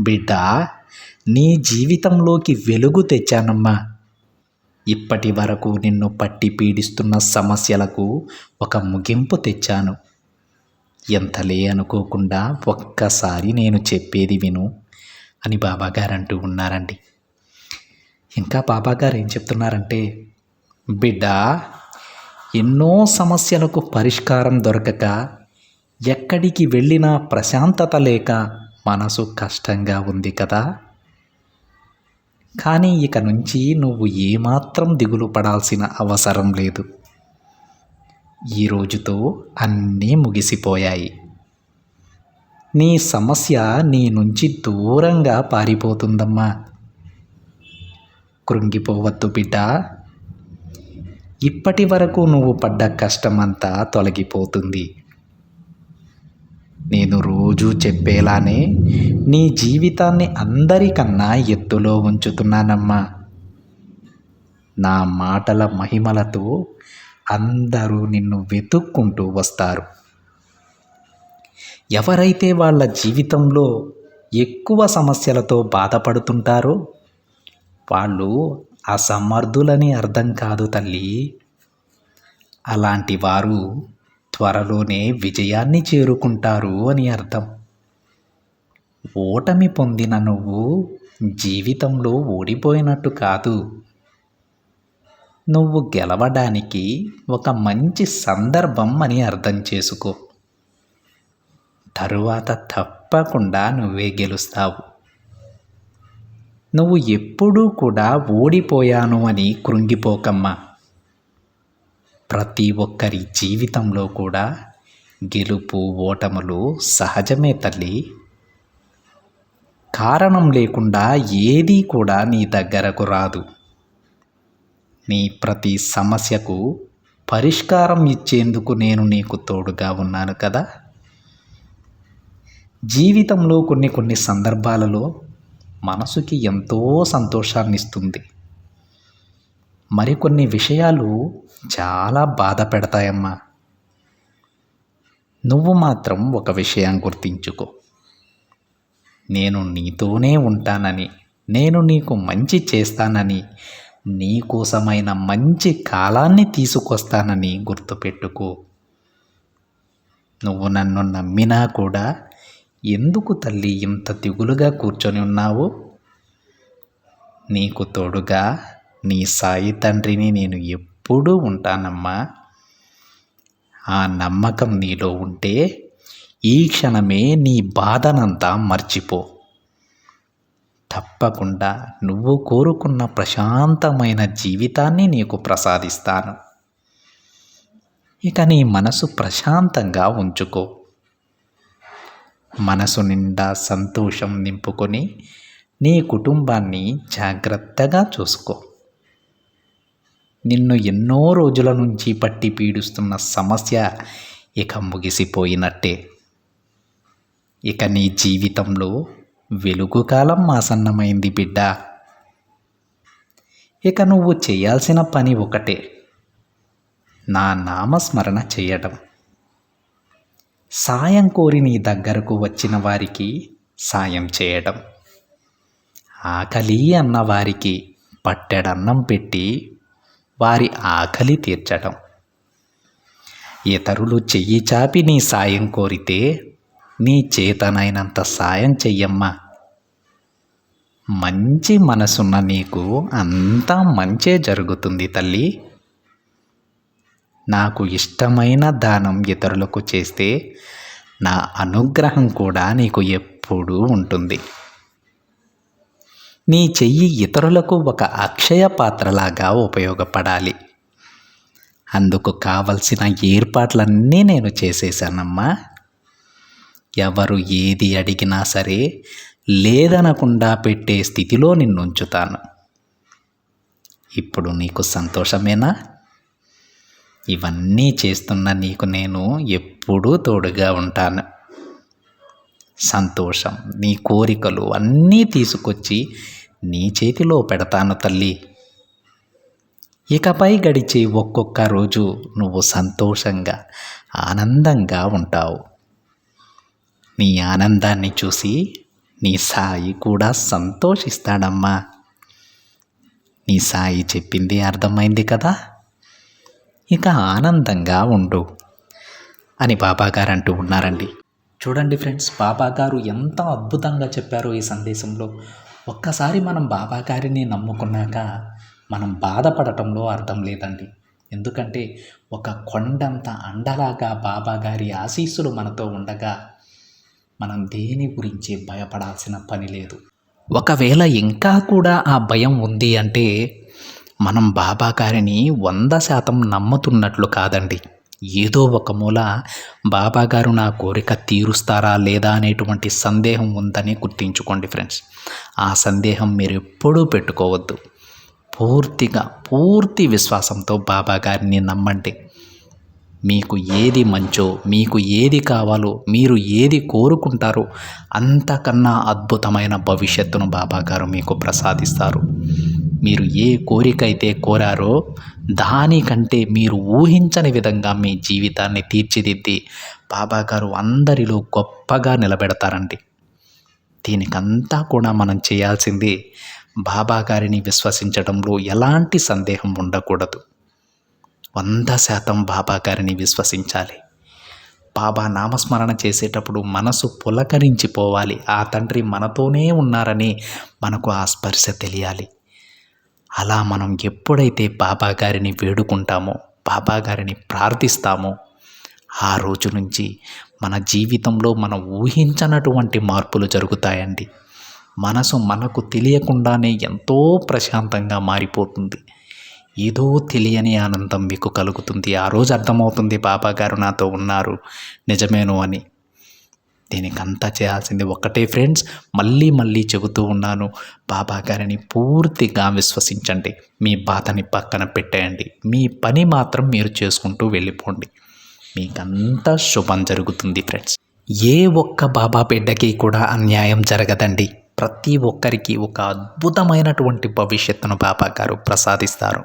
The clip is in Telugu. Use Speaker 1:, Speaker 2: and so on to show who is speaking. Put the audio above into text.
Speaker 1: బిడ్డ నీ జీవితంలోకి వెలుగు తెచ్చానమ్మా. ఇప్పటి వరకు నిన్ను పట్టి పీడిస్తున్న సమస్యలకు ఒక ముగింపు తెచ్చాను. ఎంతలే అనుకోకుండా ఒక్కసారి నేను చెప్పేది విను అని బాబాగారు అంటూ ఉన్నారండి. ఇంకా బాబాగారు ఏం చెప్తున్నారంటే బిడ్డ ఎన్నో సమస్యలకు పరిష్కారం దొరకక ఎక్కడికి వెళ్ళినా ప్రశాంతత లేక మనసు కష్టంగా ఉంది కదా. కానీ ఇక నుంచి నువ్వు ఏమాత్రం దిగులు పడాల్సిన అవసరం లేదు. ఈ రోజుతో అన్నీ ముగిసిపోయాయి. నీ సమస్య నీ నుంచి దూరంగా పారిపోతుందమ్మా. కృంగిపోవద్దు బిడ్డ. ఇప్పటి వరకు నువ్వు పడ్డ కష్టమంతా తొలగిపోతుంది. నేను రోజూ చెప్పేలానే నీ జీవితాన్ని అందరికన్నా ఎత్తులో ఉంచుతున్నానమ్మా. నా మాటల మహిమలతో అందరూ నిన్ను వెతుక్కుంటూ వస్తారు. ఎవరైతే వాళ్ళ జీవితంలో ఎక్కువ సమస్యలతో బాధపడుతుంటారో వాళ్ళు అసమర్థులని అర్థం కాదు తల్లి. అలాంటి వారు త్వరలోనే విజయాన్ని చేరుకుంటారు అని అర్థం. ఓటమి పొందిన నువ్వు జీవితంలో ఓడిపోయినట్టు కాదు. నువ్వు గెలవడానికి ఒక మంచి సందర్భం అని అర్థం చేసుకో. తరువాత తప్పకుండా నువ్వే గెలుస్తావు. నువ్వు ఎప్పుడూ కూడా ఓడిపోయాను అని కృంగిపోకమ్మా. ప్రతి ఒక్కరి జీవితంలో కూడా గెలుపు ఓటములు సహజమే తల్లి. కారణం లేకుండా ఏదీ కూడా నీ దగ్గరకు రాదు. నీ ప్రతి సమస్యకు పరిష్కారం ఇచ్చేందుకు నేను నీకు తోడుగా ఉన్నాను కదా. జీవితంలో కొన్ని కొన్ని సందర్భాలలో మనసుకి ఎంతో సంతోషాన్ని ఇస్తుంది మరికొన్ని విషయాలు చాలా బాధ పెడతాయమ్మా. నువ్వు మాత్రం ఒక విషయం గుర్తించుకో. నేను నీతోనే ఉంటానని నేను నీకు మంచి చేస్తానని నీకోసమైన మంచి కాలాన్ని తీసుకొస్తానని గుర్తుపెట్టుకో. నువ్వు నన్ను నమ్మినా కూడా ఎందుకు తల్లి ఇంత దిగులుగా కూర్చొని ఉన్నావు? నీకు తోడుగా నీ సాయి తండ్రిని నేను ఎప్పుడూ ఉంటానమ్మా. ఆ నమ్మకం నీలో ఉంటే ఈ క్షణమే నీ బాధనంతా మర్చిపో. తప్పకుండా నువ్వు కోరుకున్న ప్రశాంతమైన జీవితాన్ని నీకు ప్రసాదిస్తాను. ఇక నీ మనసు ప్రశాంతంగా ఉంచుకో. మనసు నిండా సంతోషం నింపుకొని నీ కుటుంబాన్ని జాగ్రత్తగా చూసుకో. నిన్ను ఎన్నో రోజుల నుంచి పట్టి పీడిస్తున్న సమస్య ఇక ముగిసిపోయినట్టే. ఇక నీ జీవితంలో వెలుగు కాలం ఆసన్నమైంది బిడ్డ. ఇక నువ్వు చేయాల్సిన పని ఒకటే. నా నామస్మరణ చేయడం సాయం కోరి నీ దగ్గరకు వచ్చిన వారికి సాయం చేయడం ఆకలి అన్న వారికి పట్టెడన్నం పెట్టి వారి ఆకలి తీర్చడం ఇతరులు చెయ్యి చాపి నీ సాయం కోరితే నీ చేతనైనంత సాయం చెయ్యమ్మా. మంచి మనసున్న నీకు అంతా మంచే జరుగుతుంది తల్లి. నాకు ఇష్టమైన దానం ఇతరులకు చేస్తే నా అనుగ్రహం కూడా నీకు ఎప్పుడూ ఉంటుంది. నీ చెయ్యి ఇతరులకు ఒక అక్షయ పాత్రలాగా ఉపయోగపడాలి. అందుకు కావలసిన ఏర్పాట్లన్నీ నేను చేసేసానమ్మా ఎవరు ఏది అడిగినా సరే లేదనకుండా పెట్టే స్థితిలో నిన్ను ఉంచుతాను ఇప్పుడు నీకు సంతోషమేనా? ఇవన్నీ చేస్తున్న నీకు నేను ఎప్పుడూ తోడుగా ఉంటాను. సంతోషం. నీ కోరికలు అన్నీ తీసుకొచ్చి నీ చేతిలో పెడతాను తల్లి. ఇకపై గడిచే ఒక్కొక్క రోజు నువ్వు సంతోషంగా ఆనందంగా ఉంటావు. నీ ఆనందాన్ని చూసి నీ సాయి కూడా సంతోషిస్తాడమ్మా. నీ సాయి చెప్పింది అర్థమైంది కదా? ఇక ఆనందంగా ఉండు అని బాబాగారు అంటూ ఉన్నారండి. చూడండి ఫ్రెండ్స్ బాబా గారు ఎంత అద్భుతంగా చెప్పారో ఈ సందేశంలో. ఒక్కసారి మనం బాబా గారిని నమ్ముకున్నాక మనం బాధపడటంలో అర్థం లేదండి. ఎందుకంటే ఒక కొండంత అండలాగా బాబా గారి ఆశీస్సులు మనతో ఉండగా మనం దేని గురించి భయపడాల్సిన పని లేదు. ఒకవేళ ఇంకా కూడా ఆ భయం ఉంది అంటే మనం బాబా గారిని వంద శాతం నమ్ముతున్నట్లు కాదండి. ఏదో ఒక మూల బాబాగారు నా కోరిక తీరుస్తారా లేదా అనేటువంటి సందేహం ఉందని గుర్తించుకోండి ఫ్రెండ్స్. ఆ సందేహం మీరు ఎప్పుడూ పెట్టుకోవద్దు. పూర్తిగా పూర్తి విశ్వాసంతో బాబా గారిని నమ్మండి. మీకు ఏది మంచో మీకు ఏది కావాలో మీరు ఏది కోరుకుంటారో అంతకన్నా అద్భుతమైన భవిష్యత్తును బాబాగారు మీకు ప్రసాదిస్తారు. మీరు ఏ కోరిక అయితే కోరారో దానికంటే మీరు ఊహించని విధంగా మీ జీవితాన్ని తీర్చిదిద్ది బాబా గారు అందరిలో గొప్పగా నిలబెడతారండి. దీనికంతా కూడా మనం చేయాల్సింది బాబా గారిని విశ్వసించడంలో ఎలాంటి సందేహం ఉండకూడదు. వంద శాతం బాబా గారిని విశ్వసించాలి. బాబా నామస్మరణ చేసేటప్పుడు మనసు పులకరించిపోవాలి. ఆ తండ్రి మనతోనే ఉన్నారని మనకు ఆ స్పర్శ తెలియాలి. అలా మనం ఎప్పుడైతే బాబా గారిని వేడుకుంటామో బాబా గారిని ప్రార్థిస్తామో ఆ రోజు నుంచి మన జీవితంలో మనం ఊహించనటువంటి మార్పులు జరుగుతాయండి. మనసు మనకు తెలియకుండానే ఎంతో ప్రశాంతంగా మారిపోతుంది. ఏదో తెలియని ఆనందం మీకు కలుగుతుంది. ఆ రోజు అర్థమవుతుంది బాబా గారు నాతో ఉన్నారు. నిజమేను అని. దీనికి చేయాల్సింది ఒక్కటే ఫ్రెండ్స్ మళ్ళీ మళ్ళీ చెబుతూ ఉన్నాను బాబా గారిని పూర్తిగా విశ్వసించండి మీ బాధని పక్కన పెట్టేయండి మీ పని మాత్రం మీరు చేసుకుంటూ వెళ్ళిపోండి. మీకంతా శుభం జరుగుతుంది ఫ్రెండ్స్. ఏ ఒక్క బాబా బిడ్డకి కూడా అన్యాయం జరగదండి. ప్రతి ఒక్కరికి ఒక అద్భుతమైనటువంటి భవిష్యత్తును బాబా గారు ప్రసాదిస్తారు.